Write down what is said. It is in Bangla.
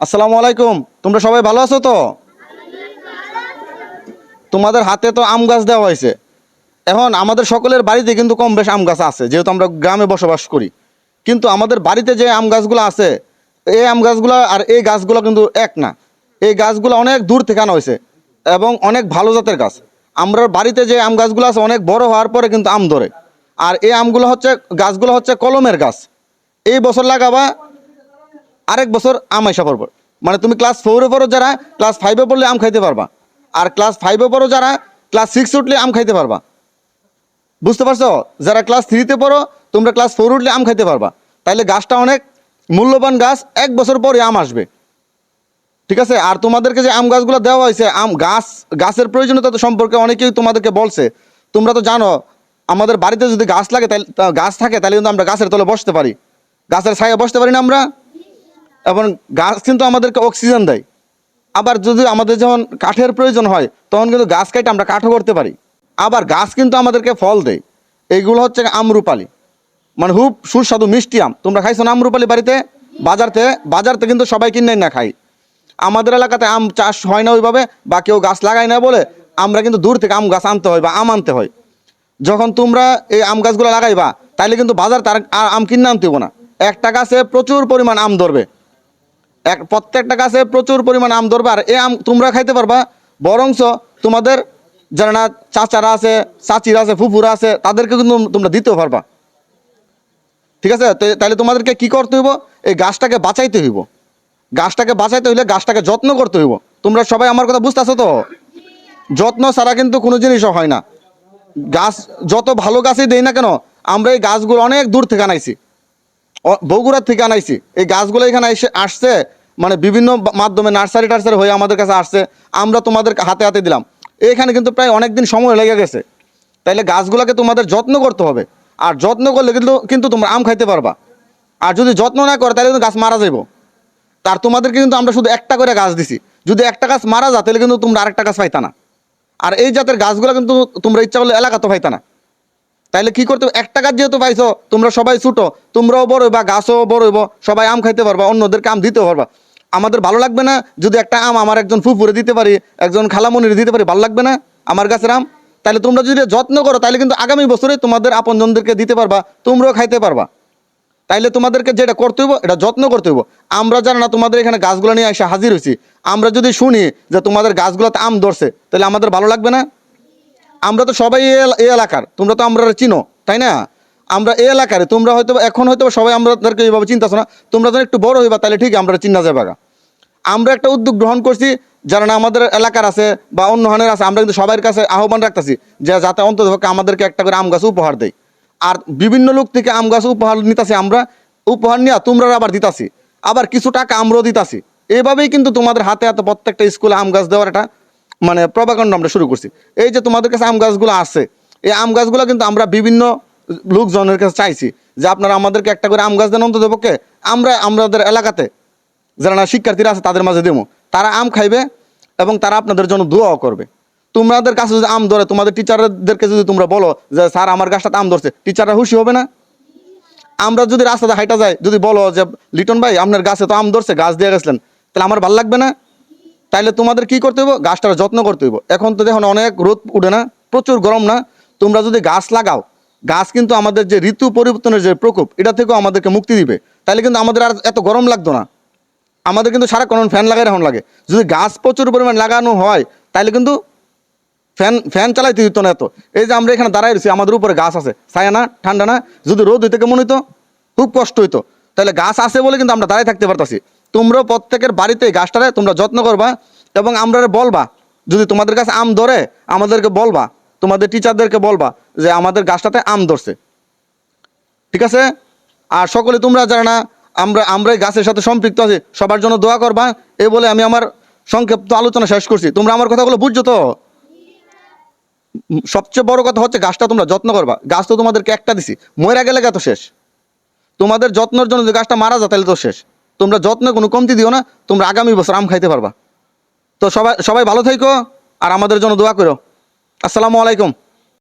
আসসালামু আলাইকুম। তোমরা সবাই ভালো আছো তো? তোমাদের হাতে তো আম গাছ দেওয়া হয়েছে। এখন আমাদের সকলের বাড়িতে কিন্তু কম বেশ আম গাছ আছে, যেহেতু আমরা গ্রামে বসবাস করি। কিন্তু আমাদের বাড়িতে যে আম গাছগুলো আছে, এই আম গাছগুলো আর এই গাছগুলো কিন্তু এক না। এই গাছগুলো অনেক দূর থেকে আনা হয়েছে এবং অনেক ভালো জাতের গাছ। আমরা বাড়িতে যে আম গাছগুলো আছে, অনেক বড় হওয়ার পরে কিন্তু আম ধরে। আর এই আমগুলো হচ্ছে, গাছগুলো হচ্ছে কলমের গাছ। এই বছর লাগাবা আরেক বছর আম আইসা পড়ব। মানে তুমি ক্লাস ফোরে পড়ো যারা ক্লাস ফাইভে পড়লে আম খাইতে পারবা। আর ক্লাস ফাইভে পড়ো যারা ক্লাস সিক্স উঠলে আম খাইতে পারবা। বুঝতে পারছ? যারা ক্লাস থ্রিতে পড়ো, তোমরা ক্লাস ফোর উঠলে আম খাইতে পারবা। তাইলে গাছটা অনেক মূল্যবান গাছ, এক বছর পরে আম আসবে। ঠিক আছে? আর তোমাদেরকে যে আম গাছগুলো দেওয়া হয়েছে, আম গাছ, গাছের প্রয়োজনীয়তা তো সম্পর্কে অনেকেই তোমাদেরকে বলছে। তোমরা তো জানো, আমাদের বাড়িতে যদি গাছ লাগে তাহলে গাছ থাকে তাহলে কিন্তু আমরা গাছের তলে বসতে পারি। গাছের ছায়া বসতে পারি না আমরা? এবং গাছ কিন্তু আমাদেরকে অক্সিজেন দেয়। আবার যদি আমাদের যখন কাঠের প্রয়োজন হয়, তখন কিন্তু গাছ কেটে আমরা কাঠও করতে পারি। আবার গাছ কিন্তু আমাদেরকে ফল দেয়। এইগুলো হচ্ছে আমরুপালি। মানে খুব সুস্বাদু মিষ্টি আম। তোমরা খাইছো না আমরুপালি বাড়িতে? বাজার থেকে বাজার থেকে কিন্তু সবাই কিনে না খাই আমাদের এলাকাতে আম চাষ হয় না ওইভাবে, বা কেউ গাছ লাগায় না বলে আমরা কিন্তু দূর থেকে আম গাছ আনতে হয় বা আম আনতে হয়। যখন তোমরা এই আম গাছগুলো লাগাইবা, তাইলে কিন্তু বাজার তার আম কিনে আনতে না। একটা গাছে প্রচুর পরিমাণ আম ধরবে। এক প্রত্যেকটা গাছে প্রচুর পরিমাণ আম ধরবে, আর এই আম তোমরা খাইতে পারবা। বরংস তোমাদের যারা না চাচারা আছে, চাচিরা আছে, ফুফুরা আছে, তাদেরকে কিন্তু তোমরা দিতেও পারবা। ঠিক আছে? তাহলে তোমাদেরকে কি করতে হইব? এই গাছটাকে বাঁচাইতে হইব। গাছটাকে বাঁচাইতে হইলে গাছটাকে যত্ন করতে হইব। তোমরা সবাই আমার কথা বুঝতেছো তো? যত্ন ছাড়া কিন্তু কোনো জিনিসও হয় না। গাছ যত ভালো গাছই দেই না কেন, আমরা এই গাছগুলো অনেক দূর থেকে আনাইছি। বগুড়ার থেকে আনাইছি। এই গাছগুলো এখানে এসে আসছে মানে বিভিন্ন মাধ্যমে নার্সারি টার্সারি হয়ে আমাদের কাছে আসছে। আমরা তোমাদের হাতে হাতে দিলাম। এখানে কিন্তু প্রায় অনেক দিন সময় লেগে গেছে। তাইলে গাছগুলোকে তোমাদের যত্ন করতে হবে। আর যত্ন করলে কিন্তু কিন্তু তোমরা আম খাইতে পারবা। আর যদি যত্ন না করে তাহলে কিন্তু গাছ মারা যাইব। তার তোমাদেরকে কিন্তু আমরা শুধু একটা করে গাছ দিছি। যদি একটা গাছ মারা যা তাহলে কিন্তু তোমরা আরেকটা গাছ পাইতা না। আর এই জাতের গাছগুলো কিন্তু তোমরা ইচ্ছা করলে এলাকা তো পাইতা না। তাইলে কি করতে একটা গাছ যেহেতু পাইছো, তোমরা সবাই ছুটো, তোমরাও বড় হইবা, গাছও বড় হইব, সবাই আম খাইতে পারবা, অন্যদেরকে আম দিতে পারবা। আমাদের ভালো লাগবে না যদি একটা আম আমার একজন ফুফুরে দিতে পারি, একজন খালামনির দিতে পারি, ভালো লাগবে না আমার গাছের আম? তাহলে তোমরা যদি যত্ন করো, তাহলে কিন্তু আগামী বছরে তোমাদের আপনজনদেরকে দিতে পারবা, তোমরাও খাইতে পারবা। তাইলে তোমাদেরকে যেটা করতে হইব, এটা যত্ন করতে হইব। আমরা জানা না তোমাদের এখানে গাছগুলো নিয়ে এসে হাজির হয়েছি আমরা যদি শুনি যে তোমাদের গাছগুলোতে আম ধরছে, তাহলে আমাদের ভালো লাগবে না? আমরা তো সবাই এই এলাকার, তোমরা তো আমরা চিনো, তাই না? আমরা এই এলাকার, তোমরা হয়তো এখন হয়তো সবাই আমাদেরকে এইভাবে চিন্তাছো না। তোমরা যখন একটু বড় হইবা, তাহলে ঠিক আমরা চিন্তা যাবে গা। আমরা একটা উদ্যোগ গ্রহণ করছি, যারা না আমাদের এলাকার আছে বা অন্য হানের আছে, আমরা কিন্তু সবার কাছে আহ্বান রাখতেছি যে যাতে অন্তত আমাদেরকে একটা করে আম গাছ উপহার দেয় আর বিভিন্ন লোক থেকে আম গাছ উপহার নিতাছি আমরা। উপহার নিয়ে তোমরা আবার দিতাছি। আবার কিছু টাকা আমরাও দিতাছি। এভাবেই কিন্তু তোমাদের হাতে হাতে প্রত্যেকটা স্কুলে আম গাছ দেওয়ার একটা মানে প্রভাকাণ্ড আমরা শুরু করছি। এই যে তোমাদের কাছে আম গাছগুলো আছে, এই আম গাছগুলো কিন্তু আমরা বিভিন্ন লোকজনের কাছে চাইছি যে আপনারা আমাদেরকে একটা করে আম গাছ দেন অন্তত পক্ষে। আমরা, আমাদের এলাকাতে যারা না শিক্ষার্থীরা আছে, তাদের মাঝে দেবো। তারা আম খাইবে এবং তারা আপনাদের জন্য দোয়াও করবে। তোমাদের কাছে যদি আম ধরে, তোমাদের টিচারদেরকে যদি তোমরা বলো যে, স্যার, আমার গাছটাতে আম ধরছে টিচাররা খুশি হবে না? আমরা যদি রাস্তাতে হাইটা যাই, যদি বলো যে, লিটন ভাই, আপনার গাছে তো আম ধরছে, গাছ দিয়ে গেছিলেন তাহলে আমার ভালো লাগবে না? তাইলে তোমাদের কি করতে হইব? গাছটার যত্ন করতে হইব। এখন তো দেখুন অনেক রোদ উঠে না, প্রচুর গরম না। তোমরা যদি গাছ লাগাও গাছ কিন্তু আমাদের যে ঋতু পরিবর্তনের যে প্রকোপ, এটা থেকেও আমাদেরকে মুক্তি দিবে। তাহলে কিন্তু আমাদের আর এত গরম লাগতো না। আমাদের কিন্তু সারাক্ষণ ফ্যান লাগাই এখন লাগে। যদি গাছ প্রচুর পরিমাণ লাগানো হয় তাহলে কিন্তু ফ্যান ফ্যান চালাইতে দিত না এত। এই যে আমরা এখানে দাঁড়াই রয়েছি, আমাদের উপরে গাছ আছে। ছায়া না, ঠান্ডা না। যদি রোদ হইতে কেমন হইতো? খুব কষ্ট হইতো। তাহলে গাছ আছে বলে কিন্তু আমরা দাঁড়াই থাকতে পারতাছি। তোমরাও প্রত্যেকের বাড়িতে গাছটারে তোমরা যত্ন করবা এবং আমরা বলবা। যদি তোমাদের কাছে আম ধরে, আমাদেরকে বলবা। তোমাদের টিচারদেরকে বলবা যে আমাদের গাছটাতে আম ধরছে। ঠিক আছে? আর সকলে তোমরা যারা না, আমরা আমরা গাছের সাথে সম্পৃক্ত আছি, সবার জন্য দোয়া করবা এই বলে আমি আমার সংক্ষিপ্ত আলোচনা শেষ করছি। তোমরা আমার কথাগুলো বুঝছ তো? সবচেয়ে বড় কথা হচ্ছে গাছটা তোমরা যত্ন করবা। গাছ তো তোমাদেরকে একটা দিছি, মরে গেলে তো শেষ। তোমাদের যত্নের জন্য যে গাছটা মারা যায়, তাহলে তো শেষ। তোমরা যত্ন কোনো কমতি দিও না, তোমরা আগামী বছর আম খাইতে পারবা। তো সবাই সবাই ভালো থাইকো, আর আমাদের জন্য দোয়া করো। আসসালামু আলাইকুম।